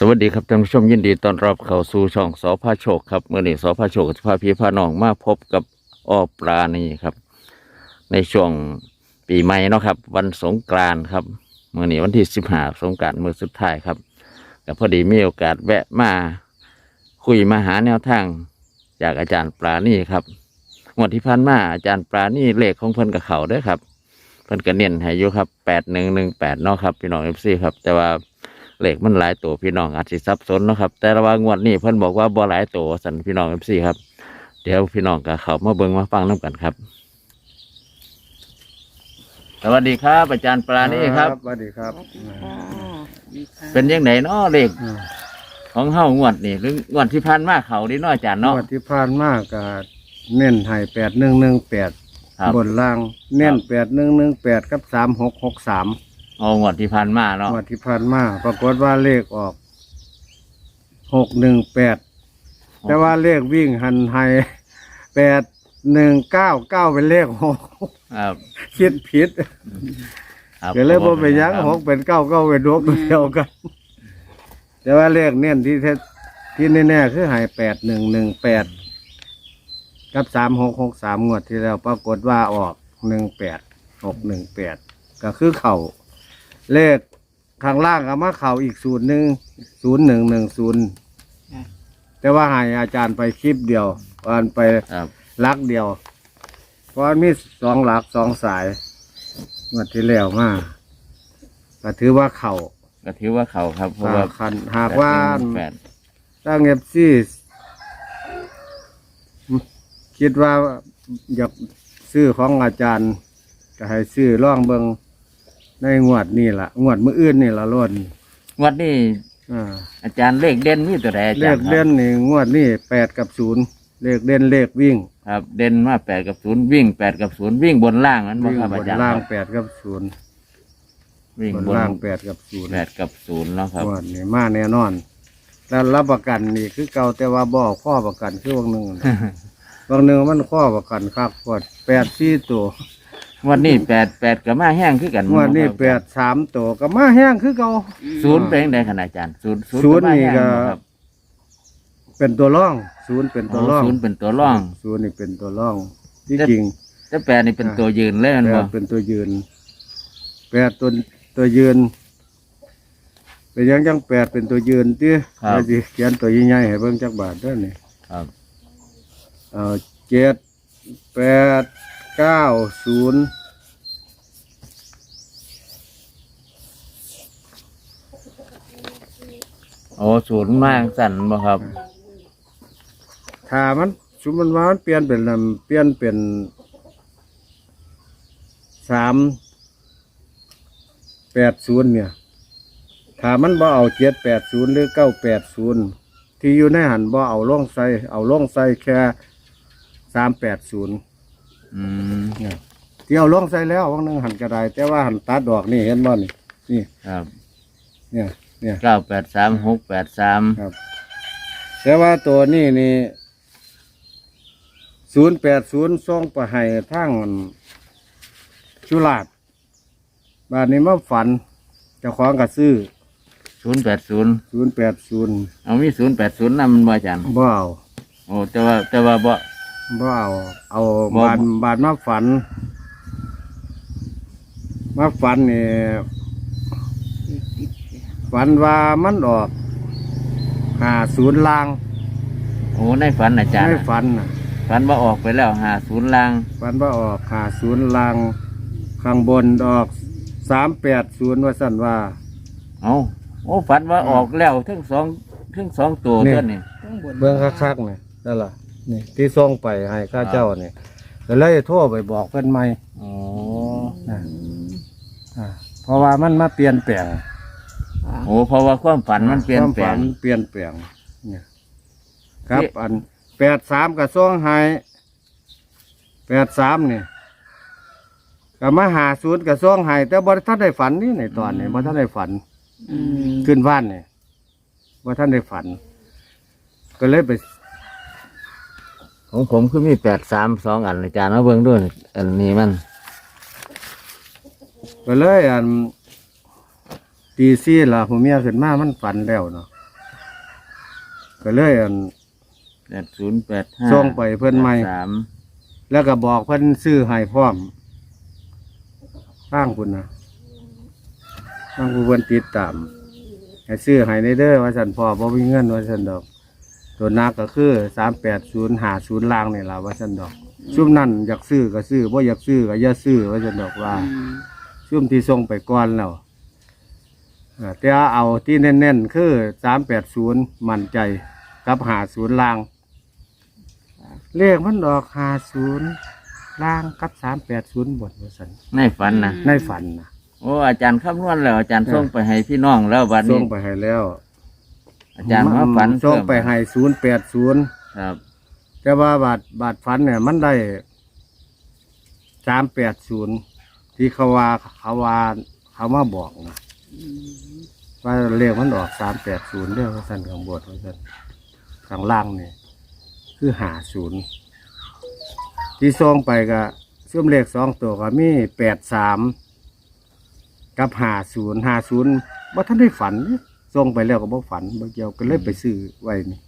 สวัสดีครับท่านผู้ชมยินดีต้อนรับเข้าสู่ช่องสอพาโชคครับเมื่อนี้สอพาโชคจะพาพี่พาน้องมาพบกับอ้อปลานี่ครับ ในช่วงปีใหม่เนาะครับ วันสงกรานต์ครับเมื่อนี้วันที่สิบห้าสงกรานต์มือสุดท้ายครับแต่พอดีมีโอกาสแวะมาคุยมาหาแนวทาง จากอาจารย์ปลานี่ครับงวดที่ผ่านมาอาจารย์ปลานี่เลขของเพิ่นกับเขาด้อครับ เพิ่นก็เน้นให้อยู่ครับแปดหนึ่งหนึ่งแปดเนาะครับพี่น้องเอฟซีครับ แต่ว่า เลขมันหลายตัวพี่น้องอาจสิสับสนเนาะครับ แต่ละว่างวดนี้เพิ่นบอกว่าบ่หลายตัวสันพี่น้องเอฟซีครับ เดี๋ยวพี่น้องก็เข้ามาเบิ่งมาฟังน้กันครับ สวัสดีครับอาจารย์ปลานี่ครับ สวัสดีครับ เป็นยังไงเนาะเลขอ่าของเฮางวดนี่หรืองวดที่ผ่านมาเขาดีเนาะอาจารย์เนาะงวดที่ผ่านมากก็เน้นให้แปดหนึ่งหนึ่งแปดครับบนล่าง เน้นแปดหนึ่งหนึ่งแปดกับสามหกหกสาม เอางวดที่ผ่านมาเนาะงวดที่ผ่านมาปรากฏว่าเลขออกหกหนึ่งแปดแต่ว่าเลขวิ่งหันให้แปดหนึ่งเก้าเก้าเป็นเลขหกครับคิดผิดครับก็เลยบ่เป็นหยังหกเป็นเก้าเก้าเป็นหกเดียวกัน แต่ว่าเลขเน้นที่แท้ที่แน่ๆคือใหายแปดหนึ่งหนึ่งแปดกับสามหกหกสามงวดที่แล้วปรากฏว่าออกหนึ่งแปดหกหนึ่งแปดก็คือเข่า เลขข้างล่างก็มาเข่าอีกศูนย์หนึ่งศูนย์หนึ่งหนึ่งศูนย์แต่ว่าใหายอาจารย์ไปคลิปเดียววันไปครับ ลักเดียว เพราะมีสองหลักสองสายงวดที่แล้วมาก็ถือว่าเข่าก็ถือว่าเขาครับ เพราะว่าคันหากว่า แปดตั้งเอฟซีคิดว่าอยากซื้อของอาจารย์ก็ให้ซื้อร่องเบิง ในงวดนี่ละงวดมืออื่นนี่ละล้วนงวดนี้อ่าอาจารย์เลขเด่นมีตัวใดอาเลจารขย์คเด่รับนนี่งวดนี่แปดกับศูนย์เลขเด่นเลขวิ่งครับเด่นมาแปดกับศูนย์วิ่งแปดกับศูนย์วิ่งบนล่างนั้นบ่วิ่งครับบอานจารย์ล่างครับแปดกับศูนย์วิ่งบบนนล่างแปดกับศูนย์แปดกับศูนย์เนาะครับ งวดนี่มาแน่นอนแล้วรับประกันนี่คือเก่าแต่ว่าบ่ข้อประกันคือวงหนึ่งน่ะบางหนึ่งมันข้อประกันครับกดแปดสี่ตัวง วันนี้แปดแปดกับมาแห้งคือกันงวดนี้แปดสามตัวก็มาแห้งคือเก่า ศูนย์เป็นจั่งใดขนาดอาจารย์ศูนย์ศูนย์มานี่แห้งก็บ่ครับเป็นตัวร่อง ศูนย์เป็นตัวร่อง ศูนย์เป็นตัวร่อง ศูนย์นี่เป็นตัวร่อง ที่แต่จริงแต่แปดนี่เป็นตัวยืนเลยมันแปบ่ดเป็นตัวยืนแปดตัวตัวยืนเป็นหยังจังแปดเป็นตัวยืนที่เราจะเขียนตัวใหญ่ๆให้เบิ่งจักบาทเด้วยนี่ครับ เอาเจ็ดแปด เก้าศูนย์โอ้ศูนย์มากสั่นบ่ครับ ถ้ามันสมมติว่ามันเปลี่ยนเป็นลำเปลี่ยนเป็นสามแปดศูนย์เนี่ย ถ้ามันบ่เอาเจ็ดแปดศูนย์หรือเก้าแปดศูนย์ที่อยู่ในหันบ่เอาล่องใส่เอาล่องใส่แค่สามแปดศูนย์ อืมที่เอาล่องใส่แล้ววันหนึงหันกระไดแต่ว่าหันตัดดอกนี่เห็นบ่นี่ นี่ ครับเนี่ย เนี่ย เก้าแปดสามหกแปดสามครับแต่ว่าตัวนี้นี่ศูนย์แปดศูนย์ส่งไปให้ทั้งชุลาดบานนี้มาฝันเจ้าของก็ซื้อศูนย์แปดศูนย์ศูนย์แปดศูนย์เอามีศูนย์แปดศูนย์นำมันบ่อาจารย์บ่เอา โอ้แต่ว่าแต่ว่าบ่ บ่เอาเอาบ่ บานบานมาฝัน มาฝันนี่ฝันว่ามันออกหาศูนย์ลางโอ้ในฝันอาจารย์ไม่น่ะฝันน่ะฝันว่าออกไปแล้วหาศูนย์ล่างฝันว่าออกหาศูนย์ลาง ข้างบนออกสามแปดศูนย์ว่าสั่นว่า เอาโอ้ฝันว่าออกแล้วทั้งสองทั้งสองตัวนี่ เท่านี้เบื้องคักๆนี่นั่นล่ะ นี่ที่ส่งไปให้ข้าเจ้านี่ก็เลยโทรไปบอกเพิ่นใหม่โอ้นะอ่าเพราะว่ามันมาเปลี่ยนแปลงโอ้เพราะว่าความฝันมันเปลี่ยนแปลความงฝัเปลี่ยนแปลงเนี่ยครับ นี่ อันแปดสามกับส่งให้แปดสามนี่ก็มาหาศูนย์กับส่งให้แต่บ่ท่านได้ฝันนี่ในตอนนี้บ่ท่านได้ฝัน ขึ้นบ้านนี่ว่าท่านได้ฝัน ก็เลยไป ของผมคือมีแปดสามสองอันอาจารย์มาเบิ่งด้วยอันนี้มันก็เลยอันตีซี่ล่ะผมเมียขึ้นมามันฝันแล้วเนาะก็เลยอัน แปดศูนย์แปดห้าส่งไปเพิ่นใหม่ สามแล้วก็บอกเพิ่นซื้อให้พร้อมตั้งคุณนะตั้งผู้เพิ่นติดตามให้ซื้อให้ในเด้อว่าสันพ่อบ่มีเงินว่าสันดอก ตัวนักก็คือสามแปดศูนย์หาศูนย์ล่างนี่ล่ะว่าสันดอกซุ่มนั่นอยากซื้อก็ซื้อบ่อยากซื้อก็อย่าซื้อว่าสันดอกว่าอืมซุ่มที่ส่งไปก่อนแล้วเออแต่เอาที่แน่นๆคือสามแปดศูนย์มั่นใจกับหาศูนย์ล่าง เลขมันออกหาศูนย์ล่างกับสามแปดศูนย์บทว่าสันในฝันนะในฝันนะโอ้อาจารย์คำนวณแล้วอาจารย์ส่งไปให้พี่น้องแล้ววันส่นี้งไปให้แล้ว อาจารย์มาฝันส่งไปเพิ่มให้ศูนย์แปดศูนย์ครับ แต่ว่าบาทบาทฝันเนี่ยมันได้สามแปดศูนย์ที่เขาว่าเขาว่าเขามาบอกนะอืมว่าเลขมันออกสามแปดศูนย์เรื่องสันข้างบนว่าสันข้างล่างเนี่ยคือหาศูนย์ที่ส่งไปก็ซึ่มเลขสองตัวก็มีแปดสามกับหาศูนย์หาศูนย์ว่าท่านได้ฝันเด้ ส่งไปแล้วก็บอกฝันบางเกี่ยวก็เลยไปซื้อไว้นี่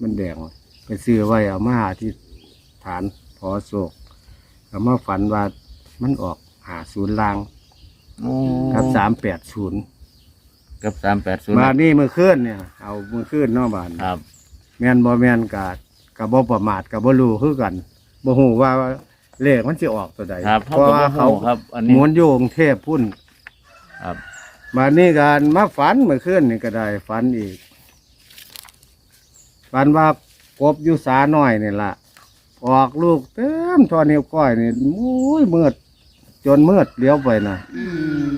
มันแดงไว้ไปซื้อไว้เอามาที่ฐานพอโศกเอามาฝันว่ามันออกหาศูนย์ลางโอ้กับสามแปดศูนย์กับสามแปดศูนย์มานี่มือขึ้นเนี่ยเอามือขึ้นเนอกบ้านครับ แมนบ่แมนกาดกับบ่ประมาทกับบ่รู้คือกันบ่ฮู้ว่าเลขมันสิออกตัวใดครับเพเขาราะก็ว่าบ่เขาฮู้ครับอันหนี้มุนอยู่กรุงเทพพุ่นครับ มานี่การมาฝันเมื่อคืนนี่ก็ได้ฝันอีกฝันว่ากบอยู่สาน้อยนี่ล่ะออกลูกเต็มทอนิ้วก้อยนี่มุ้ยมืดจนมืดเลี้ยวไปนะอืม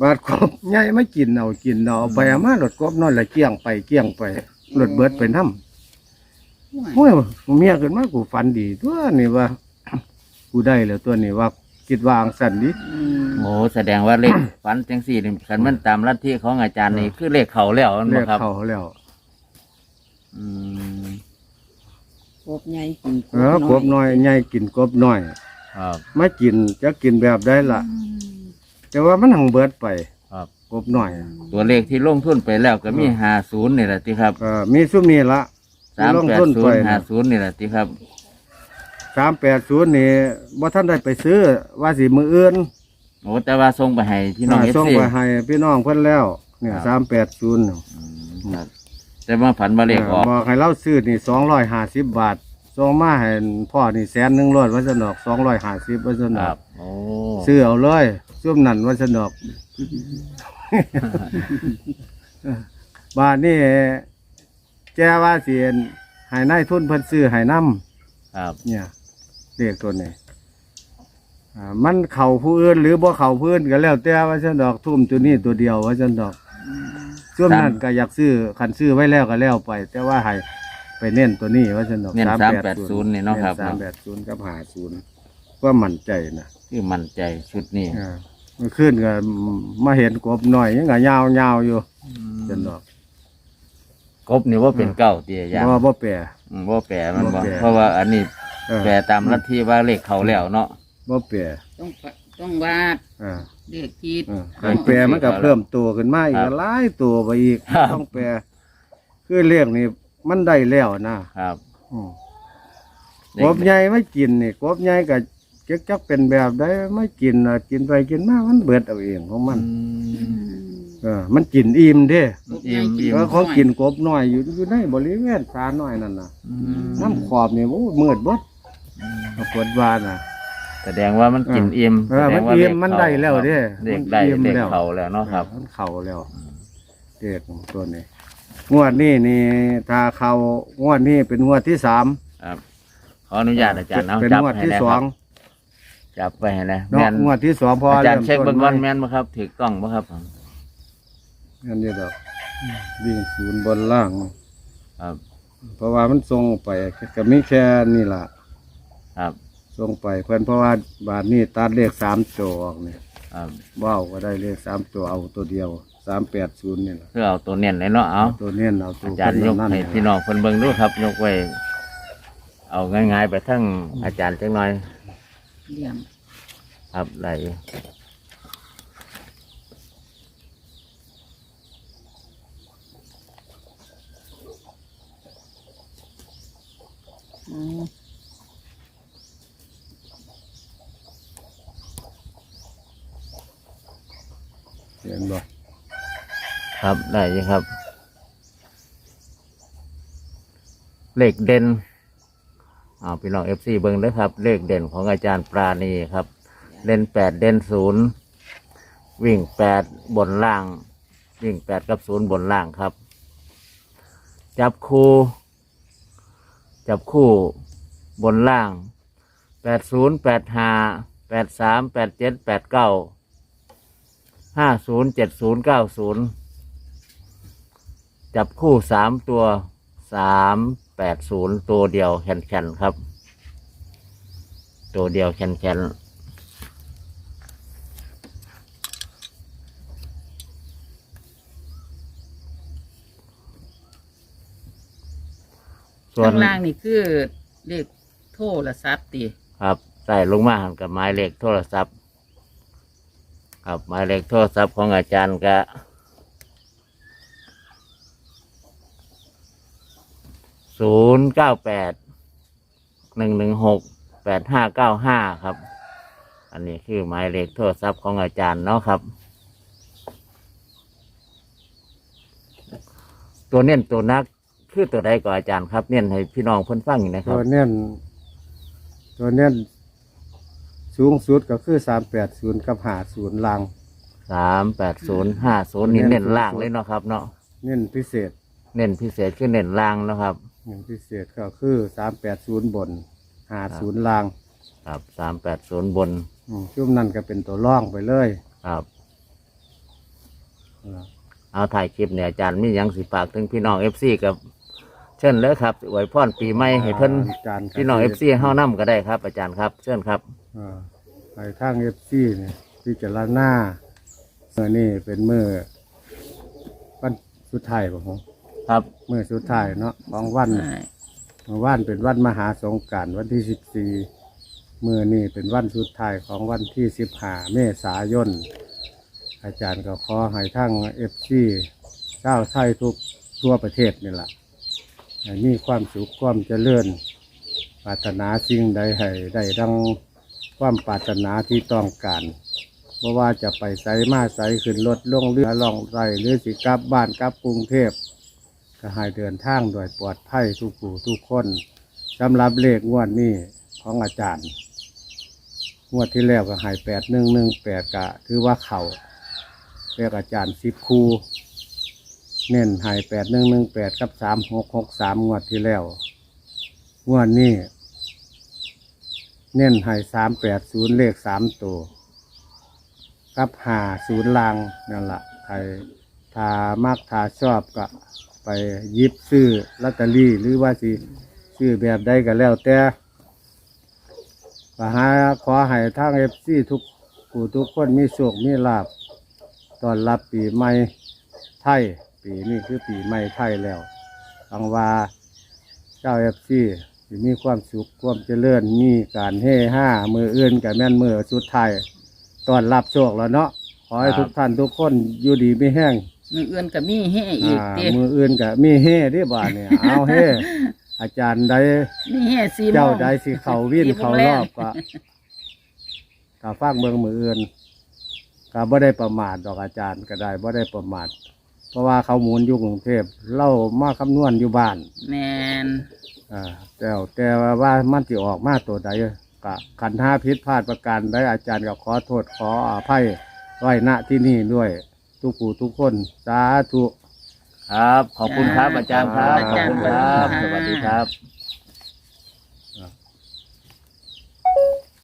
บาดกบใหญ่ไม่กินเอากินเอาเอาไปเอามาหลดกบน้อยละเกี้ยงไปเกี้ยงไปหลดเบิดไปน้ำห่วยโอ้ยเมียขึ้นมากูฝันดีตัวนี่ว่า กูได้แล้วตัวนี้ว่า คิดว่าอังสันดิอืมโอ้แสดงว่าเลขฝันจังสี่นี่คันมันตามลัทธิของอาจารย์นี่คือเลขเขาแล้วนั่นเรีบ่ยกครับ เขาแล้วอืมกบใหญ่กินเออกบน้อยใหญ่กินกบน้อยครับ ไม่กินจะกินแบบได้ละแต่ว่ามันหังเบิดไปครับ กบน้อยตัวเลขที่ลงทุนไปแล้วก็มีห้าศูนย์นี่แหละที่ครับเออมีซุ้มนี่ละ สามลงแปดทุนศูไป นย์ห้าศูนย์นี่แหละที่ครับ สามแปดศูนย์นี่ว่าท่านได้ไปซื้อว่าสิมืออื่นโอ้แต่ว่าส่งไปให้พี่น้องเอฟส่งซีไปให้พี่น้องเพิ่นแล้ว เนี่ยครับสามแปดศูนย์ครับแต่ว่าฝันว่าเลขออกบอกให้เราซื้อนี่สองร้อยห้าสิบบาทส่งมาให้พ่อนี่แสนหนึ่งร้อยวัสนอกสองร้อยห้าสิบวัสนคอรักบโอ้ซื้อเอาเลยซุ่มนั่นวัสนอก บาทนี่แกว่าเสียนให้นายทุนเพิ่นซื้อให้น้ครับำเนี่ย เรียกตัวนี้อ่ามันเข่าผู้อื่นหรือบ่เข่าผู้อื่นก็แล้วแต่ว่าฉันดอกทุ่มตัวนี้ตัวเดียวว่าฉันดอกช่วงนั้นก็อยากซื้อขันซื้อไว้แล้วก็แล้วไป แต่ว่าให้ไปเน้นตัวนี้ว่าฉันดอกเน้นสามแปดศูนย์นี่เนาะครับ สามแปดศูนย์กับหาศูนย์ก็มั่นใจนะคือมั่นใจชุดนี้อ่าเมื่อคืนก็มาเห็นกบหน่อยยังก็ยาวยาวๆอยู่ฉันดอกกบนี่ว่าเป็นเก้าเตียยางบ่บ่แปร อืมว่าแปรมันบ่บ่แปรเพราะว่าอันนี้ เออแปรตามลัทธิว่าเลขเขาแล้วเนาะ บ่แปรต้องปะต้องวาดอ่าเด็กคิดเออการแปรมันก็เพิ่มตัวขึ้นมาอีกครับหลายตัวไปอีกครับ ต้องแปรคือเรียกนี่มันได้แล้วนะครับอืมกบใหญ่ไม่กินนี่กบใหญ่ก็จักจักเป็นแบบได้ไม่กินน่ะกินไปกินมามันเบิดเอาเองของมัน อืมเออ มันกินอิ่มเด้กบใหญ่กินแล้วเขากินกบน้อยอยู่อยู่ในบริเวณสาน้อยนั่นน่ะ อืมน้ำขอบนี่โอ้มืดเบด เอาปวดวาน่ะ แสดงว่ามันกินอิ่มเออแสดงว่ามันอิ่มเลขมันได้แล้วเด้เลขได้มันอิ่มเลขแล้วเขาแล้วเนาะครับ มันเข่าแล้วเด็กตัวนี้งวดนี้นี่ถ้าเขางวดนี้เป็นงวดที่สามครับขออนุญาตอาจารย์เอาเป็นจับงวดให้ที่แล้วสคอรังบจับไปให้แล้วเนาะแม่นงวดที่สองพออาจารย์มเช็คต้เบิ่งนก่อนไม้แม่นบ่ครับถือกล้องบ่ครับอันนี้ดอกวิ่งศูนย์บนล่าง ครับ เพราะว่ามันทรงไปก็มีแค่นี่ล่ะ ครับทรงไปเพื่อนเพราะว่าบาทนี้ตัดเลขสามตัวออกเนี่ยครับว้าวก็ได้เลขสามตัวเอาตัวเดียวสามแปดศูนย์นี่แหละเพื่อเอาตัวเน้นเลยเนาะเอาตัวเนี้ยเอาตัวอาจารย์ยกนั่นให้พี่น้องเพิ่นเบิ่งดูครับ ยกไว้เอาง่ายๆไปทั้งอาจารย์จังหน่อยเยี่ยม ครับไหล อืม เห็นบ่ ครับได้ยังครับ เลขเด่นเอาพี่น้องเอฟซีเบิ้งเด้อครับ เลขเด่นของอาจารย์ปราณีครับ เด่นแปดเด่นศูนย์วิ่งแปดบนล่าง วิ่งแปดกับศูนย์บนล่างครับ จับคู่ จับคู่บนล่างแปดศูนย์แปดห้าแปดสามแปดเจ็ดแปดเก้าห้าศูนย์เจ็ดศูนย์เก้าศูนย์ จับคู่สามตัวสามแปดศูนย์ตัวเดียวแข็งนๆครับ ตัวเดียวแข็งนๆส่วนข้างล่างนี่คือเลขโทรศัพท์ติครับใส่ลงมาหันกับหมายเลขโทรศัพท์ ครับหมายเลขโทรศัพท์ของอาจารย์ก็ ศูนย์เก้าแปดหนึ่งหนึ่งหกแปดห้าเก้าห้าครับ อันนี้คือหมายเลขโทรศัพท์ของอาจารย์เนาะครับ ตัวเน้นตัวนักคือตัวใดก่อนอาจารย์ครับ เน้นให้พี่น้องเพิ่นฟังอยู่นะครัตับ วเน้นตัวเน้นสูงสุดก็คือสามแปดศูนย์กับหาศูนย์ลังสามแปดศูนย์ห้าศูนย์นี่เน้นล่างเลยเนาะครับ เนาะ เน้นพิเศษ เน้นพิเศษคือเน้นล่างเนาะครับ เน้นพิเศษก็คือสามแปดศูนย์บนหาศูนย์ลางครับสามแปดศูนย์บนอืมช่วงนั้นก็เป็นตัวร่องไปเลยครับนะเอาถ่ายคลิปเนี่ยอาจารย์มีหยังสิฝากถึงพี่น้องเอฟซีกับเชิญเลยครับอวยพรปีใหม่ให้เพิ่นอาจารย์พี่น้องเอฟซีเฮานํก็ได้ครับ อาจารย์ครับ เชิญครับอ่าไปทางเอฟซีเนี่ยพิจารณาเมื่อนี่เป็นเมื่อวันสุดท้ายของผม ครับเมื่อสุดท้ายเนาะของวันใช่เมื่อวันเป็นวันมหาสงกรารวันที่สิบสี่เมื่อนี่เป็นวันสุดท้ายของวันที่สิบห้าเมษายน อาจารย์ก็ขอให้ทั้งเอฟซีเจ้าวไทยทุกทั่วประเทศนี่แหละให้มีความสุขความเจริญปรารถนาสิ่งใดให้ได้ดังความปรารถนาที่ต้องการเพราะว่าจะไปไสมาไสขึ้นรถลงเรือล่องไรหรือสิกลับบ้านกลับกรุงเทพ ก็ให้เดินทางโดยปลอดภัยทุกผู้ทุกคนสำหรับเลขงวดนี้ของอาจารย์งวดที่แล้วก็ให้แปดหนึ่งหนึ่งแปดกะถือว่าเขาเลขอาจารย์สิบคูเน้นให้แปดหนึ่งหนึ่งแปดกับสามหกหกสามงวดที่แล้วงวดนี้เน้นให้สามแปดศูนย์เลขสามตัวกับหาศูนย์ลางนั่นแหละใครถ้ามักถ้าชอบก็ ไปหยิบซื้อลอตเตอรี่หรือว่าสิซื้อแบบใดก็แล้วแต่ก็หาขอให้ทางเอฟซีทุกผู้ทุกคนมีโชคมีลาบตอนรับปีใหม่ไทย ปีนี้คือปีใหม่ไทยแล้วฟังว่าเจ้าเอฟซีมีความสุขความเจริญมีการเฮห้ามืออื่นกับแม่นมือสุดท้ายตอนรับโชคแล้วเนาะขอให้ครับทุกท่านทุกคนอยู่ดีไม่แห้ง มืออื่นก็มีแห่อีกอ่าติมืออื่นก็มีเฮ่ที่บ้านเนี่ยเอาเฮ่อาจารย์ใดมีแห่สี่โมงเจ้าใดสิเขาวิ่นสี่โมเขางรแรอบก็ก็ฟากเมืองมืออื่นก็บ่ได้ประมาทดอกอาจารย์ก็ได้บ่ได้ประมาทเพราะว่าเขาหมุนอยู่กรุงเทพเล่ามาคำนวณอยู่บ้าน แมนอ่าแต่แต่ว่ามันสิออกมาตัวใดก็ขันห้าพิษพลาดประการใดอาจารย์ก็ขอโทษขออภัยไว้ณที่นี่ด้วย ทุกผู้ทุกคนสาธุ ครับ ขอบคุณครับอาจารย์ครับ ขอบคุณครับอาจารย์สวัสดีครับส